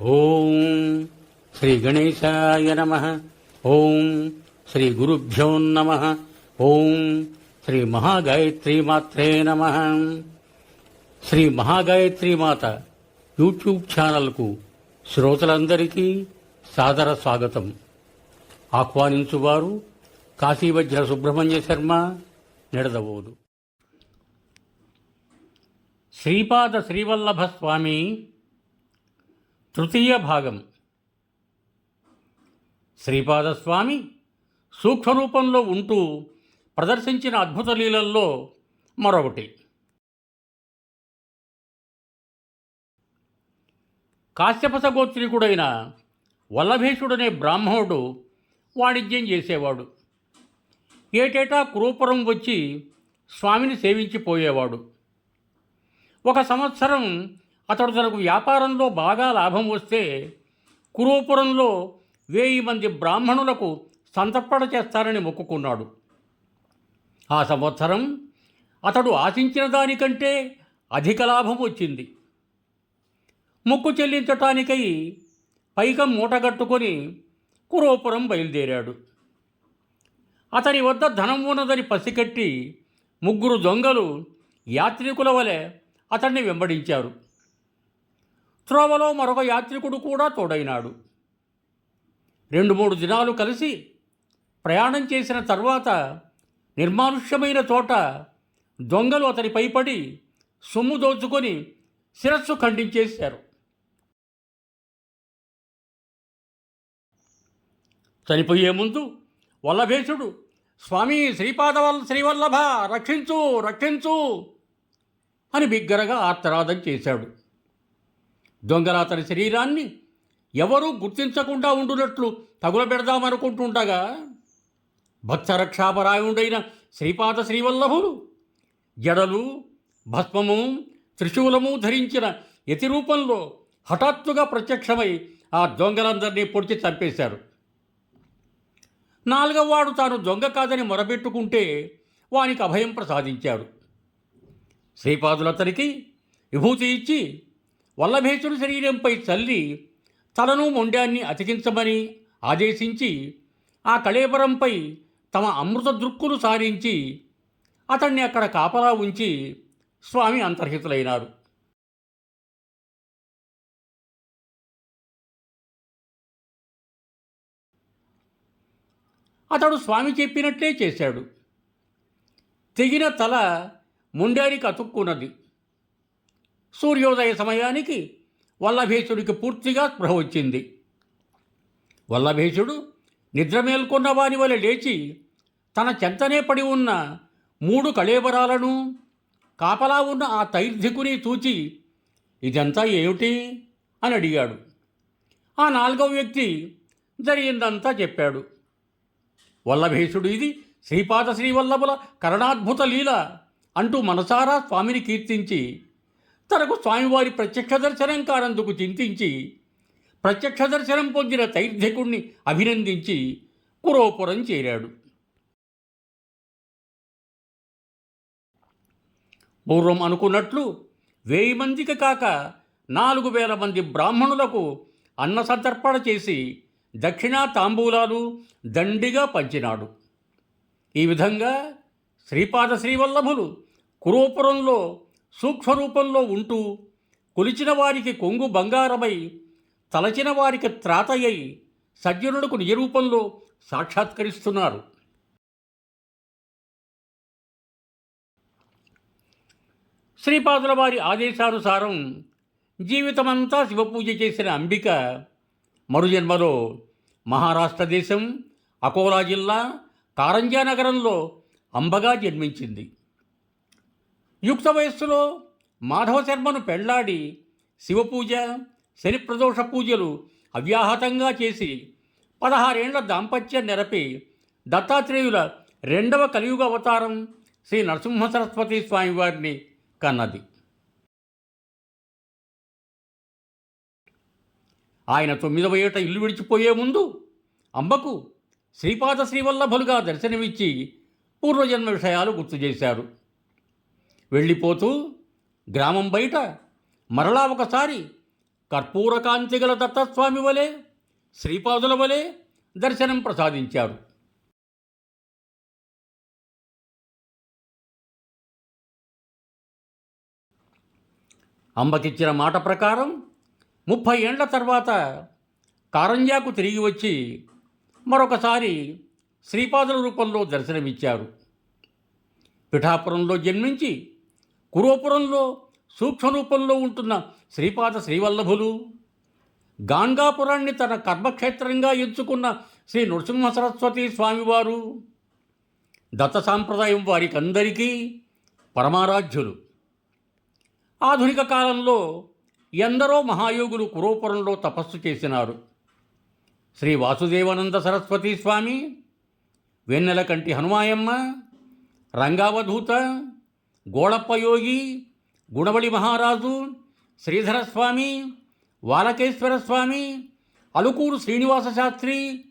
ఓం శ్రీ గణేశాయ నమ. ఓం శ్రీ గురుభ్యో నమ. ఓం శ్రీ మహాగాయత్రి మాత్రే నమ. శ్రీ మహాగాయత్రి మాత యూట్యూబ్ ఛానల్కు శ్రోతలందరికీ సాదర స్వాగతం. ఆహ్వానించువారు కాశీవజ్ర సుబ్రహ్మణ్య శర్మ నిడదవోదు. శ్రీపాద శ్రీవల్లభ స్వామి తృతీయ భాగం. శ్రీపాదస్వామి సూక్ష్మరూపంలో ఉంటూ ప్రదర్శించిన అద్భుత లీలల్లో మరొకటి. కాశ్యపస గోత్రికుడైన వల్లభేషుడనే బ్రాహ్మణుడు వాణిజ్యం చేసేవాడు. ఏటేటా కురూపురం వచ్చి స్వామిని సేవించిపోయేవాడు. ఒక సంవత్సరం అతడు తనకు వ్యాపారంలో బాగా లాభం వస్తే కురూపురంలో వేయి మంది బ్రాహ్మణులకు సంతర్పణ చేస్తారని మొక్కుకున్నాడు. ఆ సంవత్సరం అతడు ఆశించిన దానికంటే అధిక లాభం వచ్చింది. మొక్కు చెల్లించటానికై పైకం మూటగట్టుకొని కురోపురం బయలుదేరాడు. అతని వద్ద ధనం ఉన్నదని పసికట్టి ముగ్గురు దొంగలు యాత్రికుల వలె అతన్ని వెంబడించారు. త్రోవలో మరొక యాత్రికుడు కూడా తోడైనాడు. రెండు మూడు దినాలు కలిసి ప్రయాణం చేసిన తర్వాత నిర్మానుష్యమైన చోట దొంగలు అతనిపై పడి సొమ్ము దోచుకొని శిరస్సు ఖండించేశారు. చనిపోయే ముందు వల్లభేషుడు స్వామి శ్రీపాదవల్ శ్రీవల్లభ రక్షించు రక్షించు అని బిగ్గరగా ఆర్తరాదం చేశాడు. దొంగల అతని శరీరాన్ని ఎవరూ గుర్తించకుండా ఉండునట్లు తగులబెడదామనుకుంటుండగా భక్తరక్షాపరాయుడైన శ్రీపాద శ్రీవల్లభుడు జడలు భస్మము త్రిశూలము ధరించిన యతి రూపంలో హఠాత్తుగా ప్రత్యక్షమై ఆ దొంగలందరినీ పొడిచి చంపేశారు. నాలుగవవాడు తాను దొంగ కాదని మొరబెట్టుకుంటే వానికి అభయం ప్రసాదించాడు శ్రీపాదులతనికి విభూతి ఇచ్చి వల్లభేశ్వరు శరీరంపై చల్లి తలను మొండాన్ని అతికించమని ఆదేశించి ఆ కళేబరంపై తమ అమృత దృక్కులు సారించి అతన్ని అక్కడ కాపలా ఉంచి స్వామి అంతర్హితులైనారు. అతడు స్వామి చెప్పినట్లే చేశాడు. తెగిన తల ముండానికి అతుక్కున్నది. సూర్యోదయ సమయానికి వల్లభేశుడికి పూర్తిగా స్పృహ వచ్చింది. వల్లభేశుడు నిద్ర మేల్కొన్న వాని వలె లేచి తన చెంతనే పడి ఉన్న మూడు కళేబరాలను కాపలా ఉన్న ఆ తైర్ధికుని చూచి ఇదంతా ఏమిటి? అని అడిగాడు. ఆ నాలుగవ వ్యక్తి జరిగిందంతా చెప్పాడు. వల్లభేశుడు ఇది శ్రీపాద శ్రీవల్లభుల కరణాద్భుత లీల అంటూ మనసారా స్వామిని కీర్తించి తనకు స్వామివారి ప్రత్యక్ష దర్శనం కానందుకు చింతించి ప్రత్యక్ష దర్శనం పొందిన తైర్ధికుణ్ణి అభినందించి కురోపురం చేరాడు. పూర్వం అనుకున్నట్లు వెయ్యి మందికి కాక నాలుగు వేల మంది బ్రాహ్మణులకు అన్న సంతర్పణ చేసి దక్షిణా తాంబూలాలు దండిగా పంచినాడు. ఈ విధంగా శ్రీపాద శ్రీవల్లభులు కురోపురంలో సూక్ష్మరూపంలో ఉంటూ కొలిచిన వారికి కొంగు బంగారమై తలచిన వారికి త్రాతయ్యై సజ్జనులకు నిజరూపంలో సాక్షాత్కరిస్తున్నారు. శ్రీపాదుల వారి ఆదేశానుసారం జీవితమంతా శివపూజ చేసిన అంబిక మరుజన్మలో మహారాష్ట్ర దేశం అకోలా జిల్లా కారంజా నగరంలో అంబగా జన్మించింది. యుక్త వయస్సులో మాధవ శర్మను పెళ్ళాడి శివపూజ శని ప్రదోష పూజలు అవ్యాహతంగా చేసి పదహారేండ్ల దాంపత్యం నెరపి దత్తాత్రేయుల రెండవ కలియుగ అవతారం శ్రీ నరసింహ సరస్వతి స్వామివారిని కన్నది. ఆయన తొమ్మిదవ ఏట ఇల్లు విడిచిపోయే ముందు అంబకు శ్రీపాద శ్రీవల్లభులుగా దర్శనమిచ్చి పూర్వజన్మ విషయాలు గుర్తు చేశారు. వెళ్ళిపోతూ గ్రామం బయట మరలా ఒకసారి కర్పూరకాంతిగల దత్తస్వామి వలె శ్రీపాదుల వలె దర్శనం ప్రసాదించారు. అంబకిచ్చిన మాట ప్రకారం ముప్పై ఏండ్ల తర్వాత కారంజాకు తిరిగి వచ్చి మరొకసారి శ్రీపాదుల రూపంలో దర్శనమిచ్చారు. పిఠాపురంలో జన్మించి కురోపురంలో సూక్ష్మ రూపంలో ఉంటున్న శ్రీపాద శ్రీవల్లభులు గాంగాపురాన్ని తన కర్మక్షేత్రంగా ఎంచుకున్న శ్రీ నృసింహ సరస్వతి స్వామివారు దత్త సాంప్రదాయం వారికందరికీ పరమారాధ్యులు. ఆధునిక కాలంలో ఎందరో మహాయోగులు కురోపురంలో తపస్సు చేసినారు. శ్రీ వాసుదేవానంద సరస్వతి స్వామి వెన్నెలకంటి హనుమాయమ్మ రంగావధూత గోళప్పయోగి గుణవళి మహారాజు శ్రీధరస్వామి వాలకేశ్వర స్వామి అలుకూరు శ్రీనివాస శాస్త్రి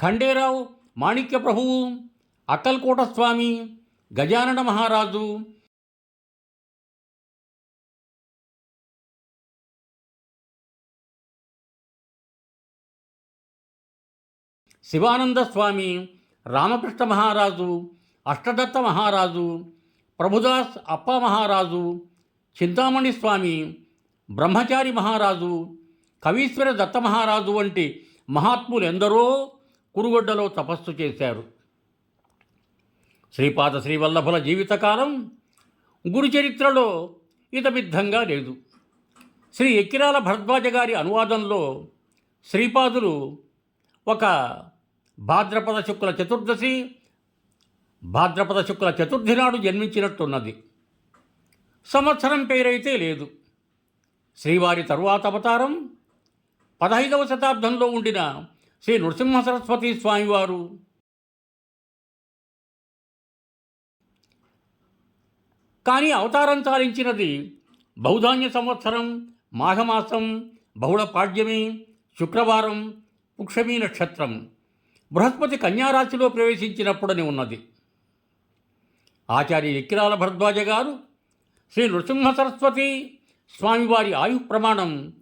ఖండేరావు మాణిక్య ప్రభువు అక్కల్కోట స్వామి గజానన మహారాజు. శివానంద స్వామి రామకృష్ణ మహారాజు అష్టదత్త మహారాజు ప్రభుదాస్ అప్ప మహారాజు చింతామణి స్వామి బ్రహ్మచారి మహారాజు కవీశ్వర దత్త మహారాజు వంటి మహాత్ములు ఎందరో కురుగొడ్డలో తపస్సు చేశారు. శ్రీపాద శ్రీవల్లభుల జీవితకాలం గురుచరిత్రలో ఇతమిద్ధంగా లేదు. శ్రీ ఎక్కిరాల భరద్వాజ గారి అనువాదంలో శ్రీపాదులు ఒక భాద్రపద శుక్ల చతుర్దశి భాద్రపద శుక్ల చతుర్థి నాడు జన్మించినట్టున్నది. సంవత్సరం పేరైతే లేదు. శ్రీవారి తరువాత అవతారం పదహైదవ శతాబ్దంలో ఉండిన శ్రీ నృసింహ సరస్వతి స్వామివారు. కానీ అవతారం చాలించినది బౌధాన్య సంవత్సరం మాఘమాసం బహుళ పాడ్యమి శుక్రవారం పుక్షమీ నక్షత్రం. బృహస్పతి కన్యారాశిలో ప్రవేశించినప్పుడని ఉన్నది. ఆచార్య ఎక్కిరాల భరద్వాజ గారు శ్రీ నృసింహ సరస్వతి స్వామివారి ఆయు ప్రమాణం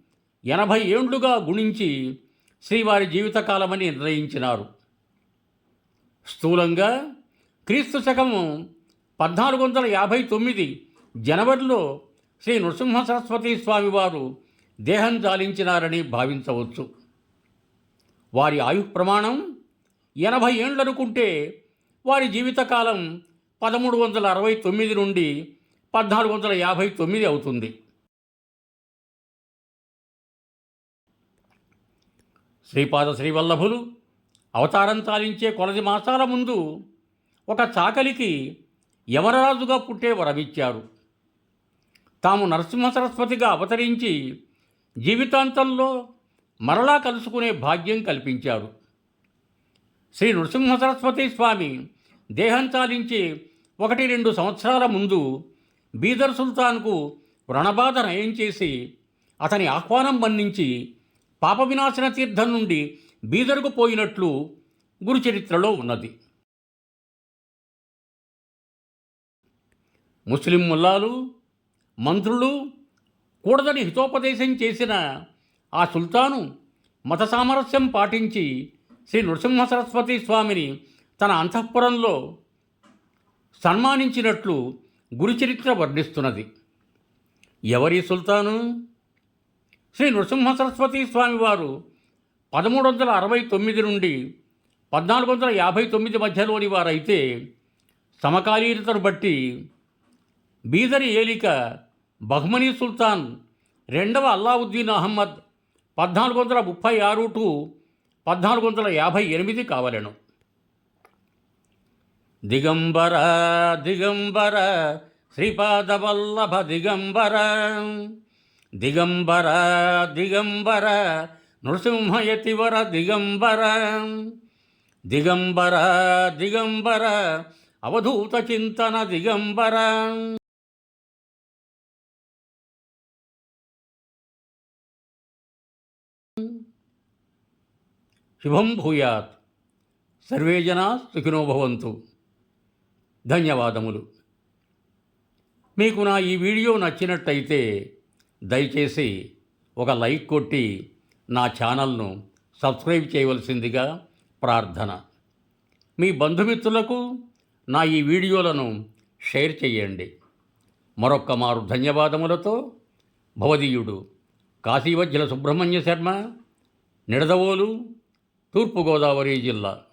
ఎనభై ఏండ్లుగా గుణించి శ్రీవారి జీవితకాలమని నిర్ణయించినారు. స్థూలంగా క్రీస్తు శకము పద్నాలుగు వందల యాభై తొమ్మిది జనవరిలో శ్రీ నృసింహ సరస్వతి స్వామివారు దేహం చాలించినారని భావించవచ్చు. వారి ఆయు ప్రమాణం ఎనభై ఏండ్లనుకుంటే వారి జీవితకాలం పదమూడు వందల అరవై తొమ్మిది నుండి పద్నాలుగు వందల యాభై తొమ్మిది అవుతుంది. శ్రీపాద శ్రీవల్లభులు అవతారం తాలించే కొలది మాసాల ముందు ఒక చాకలికి యమరాజుగా పుట్టే వరమిచ్చారు. తాము నరసింహ సరస్వతిగా అవతరించి జీవితాంతంలో మరలా కలుసుకునే భాగ్యం కల్పించారు. శ్రీ నృసింహ సరస్వతి స్వామి దేహం చాలించి ఒకటి రెండు సంవత్సరాల ముందు బీదర్ సుల్తాన్కు వ్రణబాధ నయం చేసి అతని ఆహ్వానం మన్నించి పాప వినాశన తీర్థం నుండి బీదర్కు పోయినట్లు గురుచరిత్రలో ఉన్నది. ముస్లిం ముల్లాలు మంత్రులు కూడదని హితోపదేశం చేసిన ఆ సుల్తాను మత సామరస్యం పాటించి శ్రీ నృసింహ సరస్వతి స్వామిని తన అంతఃపురంలో సన్మానించినట్లు గురుచరిత్ర వర్ణిస్తున్నది. ఎవరి సుల్తాను? శ్రీ నృసింహ సరస్వతి స్వామివారు పదమూడు వందల అరవై తొమ్మిది నుండి పద్నాలుగు వందల యాభై తొమ్మిది మధ్యలోని వారైతే సమకాలీనతను బట్టి బీదరి ఏలిక బహ్మనీ సుల్తాన్ రెండవ అల్లావుద్దీన్ అహ్మద్ పద్నాలుగు వందల ముప్పై ఆరు టు పద్నాలుగు వందల యాభై ఎనిమిది కావలను. దిగంబర దిగంబర శ్రీపాదవల్లభ దిగంబర దిగంబర దిగంబర నృసింహయతివర దిగంబర దిగంబర దిగంబర అవధూత చింతన దిగంబర శుభం భూయాత్ సర్వే జనా సుఖినో భవంతు ధన్యవాదములు. మీకు నా ఈ వీడియో నచ్చినట్టయితే దయచేసి ఒక లైక్ కొట్టి నా ఛానల్ను సబ్స్క్రైబ్ చేయవలసిందిగా ప్రార్థన. మీ బంధుమిత్రులకు నా ఈ వీడియోలను షేర్ చేయండి. మరొక్క మారు ధన్యవాదములతో భవదీయుడు కాశీవజ్జల సుబ్రహ్మణ్య శర్మ నిడదవోలు తూర్పుగోదావరి జిల్లా.